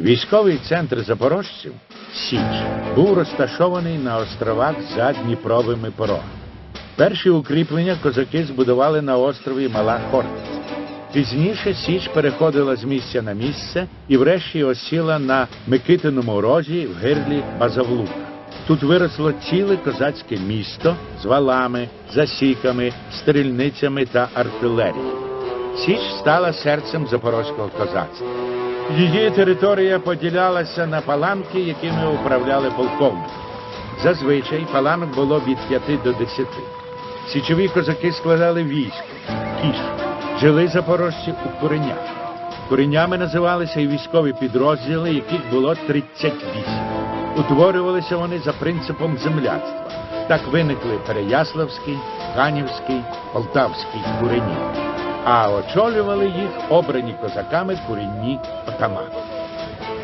Військовий центр запорожців Січ був розташований на островах за Дніпровими порогами. Перші укріплення козаки збудували на острові Мала Хортиця. Пізніше Січ переходила з місця на місце і врешті осіла на Микитиному розі в гирлі Базавлука. Тут виросло ціле козацьке місто з валами, засіками, стрільницями та артилерією. Січ стала серцем запорозького козацтва. Її територія поділялася на паланки, якими управляли полковники. Зазвичай паланок було від п'яти до десяти. Січові козаки складали військо, кішу. Жили запорожці у куренях. Куренями називалися і військові підрозділи, яких було 38. Утворювалися вони за принципом земляцтва. Так виникли Переяславський, Канівський, Полтавський курені. А очолювали їх обрані козаками курінні отамани.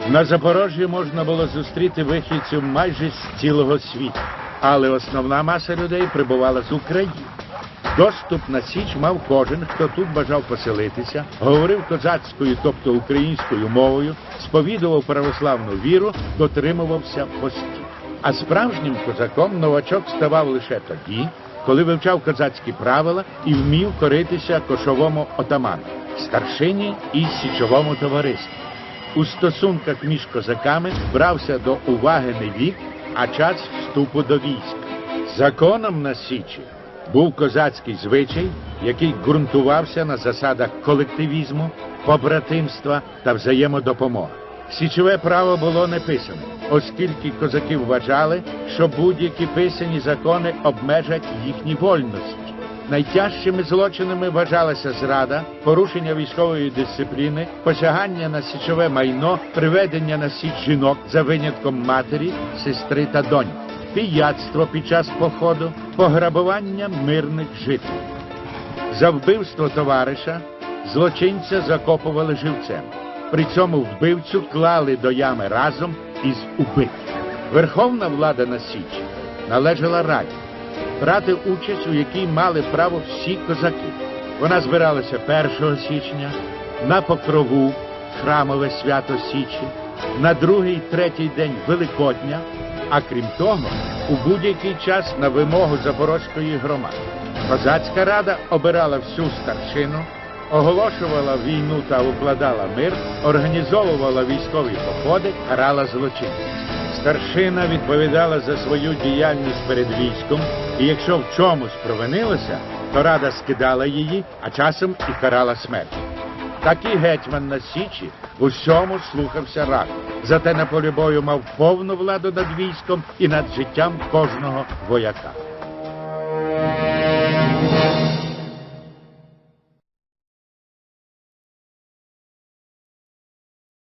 На Запорожжі можна було зустріти вихідців майже з цілого світу, але основна маса людей прибувала з України. Доступ на Січ мав кожен, хто тут бажав поселитися, говорив козацькою, тобто українською мовою, сповідував православну віру, дотримувався постів. А справжнім козаком новачок ставав лише тоді, коли вивчав козацькі правила і вмів коритися кошовому отаману, старшині і січовому товариству. У стосунках між козаками брався до уваги не вік, а час вступу до війська. Законом на Січі був козацький звичай, який ґрунтувався на засадах колективізму, побратимства та взаємодопомоги. Січове право було не писане, оскільки козаки вважали, що будь-які писані закони обмежать їхні вольності. Найтяжчими злочинами вважалася зрада, порушення військової дисципліни, посягання на січове майно, приведення на січ жінок за винятком матері, сестри та доньки, пияцтво під час походу, пограбування мирних жителів. За вбивство товариша злочинця закопували живцем. При цьому вбивцю клали до ями разом із убитим. Верховна влада на Січі належала раді, брати участь, у якій мали право всі козаки. Вона збиралася 1 січня на покрову храмове свято Січі, на другий, третій день Великодня, а крім того, у будь-який час на вимогу Запорозької громади. Козацька рада обирала всю старшину, оголошувала війну та укладала мир, організовувала військові походи, карала злочинців. Старшина відповідала за свою діяльність перед військом, і якщо в чомусь провинилася, то рада скидала її, а часом і карала смертю. Такий гетьман на Січі усьому слухався ради. Зате на полі бою мав повну владу над військом і над життям кожного вояка.